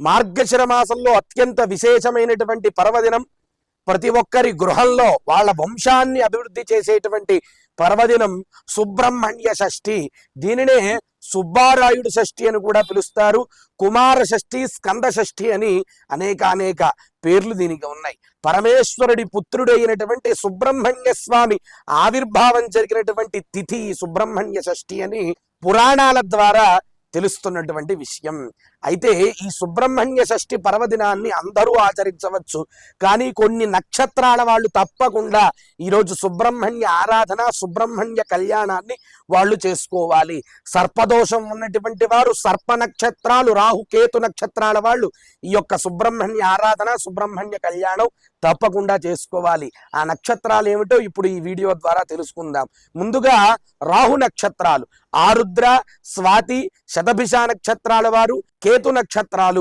మార్గశిర మాసంలో అత్యంత విశేషమైనటువంటి పర్వదినం. ప్రతి ఒక్కరి గృహంలో వాళ్ళ వంశాన్ని అభివృద్ధి చేసేటువంటి పర్వదినం సుబ్రహ్మణ్య షష్ఠి. దీనినే సుబ్బారాయుడు షష్ఠి అని కూడా పిలుస్తారు. కుమార షష్ఠి స్కంద షష్ఠి అని అనేక అనేక పేర్లు దీనికి ఉన్నాయి. పరమేశ్వరుడి పుత్రుడైనటువంటి సుబ్రహ్మణ్య స్వామి ఆవిర్భావం జరిగినటువంటి తిథి సుబ్రహ్మణ్య షష్ఠి అని పురాణాల ద్వారా తెలుస్తున్నటువంటి విషయం. అయితే ఈ సుబ్రహ్మణ్య షష్ఠి పర్వదినాన్ని అందరూ ఆచరించవచ్చు. కానీ కొన్ని నక్షత్రాల వాళ్ళు తప్పకుండా ఈరోజు సుబ్రహ్మణ్య ఆరాధన సుబ్రహ్మణ్య కళ్యాణాన్ని వాళ్ళు చేసుకోవాలి. సర్పదోషం ఉన్నటువంటి వారు సర్ప నక్షత్రాలు రాహు కేతు నక్షత్రాల వాళ్ళు ఈ యొక్క సుబ్రహ్మణ్య ఆరాధన సుబ్రహ్మణ్య కళ్యాణం తప్పకుండా చేసుకోవాలి. ఆ నక్షత్రాలు ఏమిటో ఇప్పుడు ఈ వీడియో ద్వారా తెలుసుకుందాం. ముందుగా రాహు నక్షత్రాలు ఆరుద్ర స్వాతి శతభిష నక్షత్రాల వారు కేతు నక్షత్రాలు.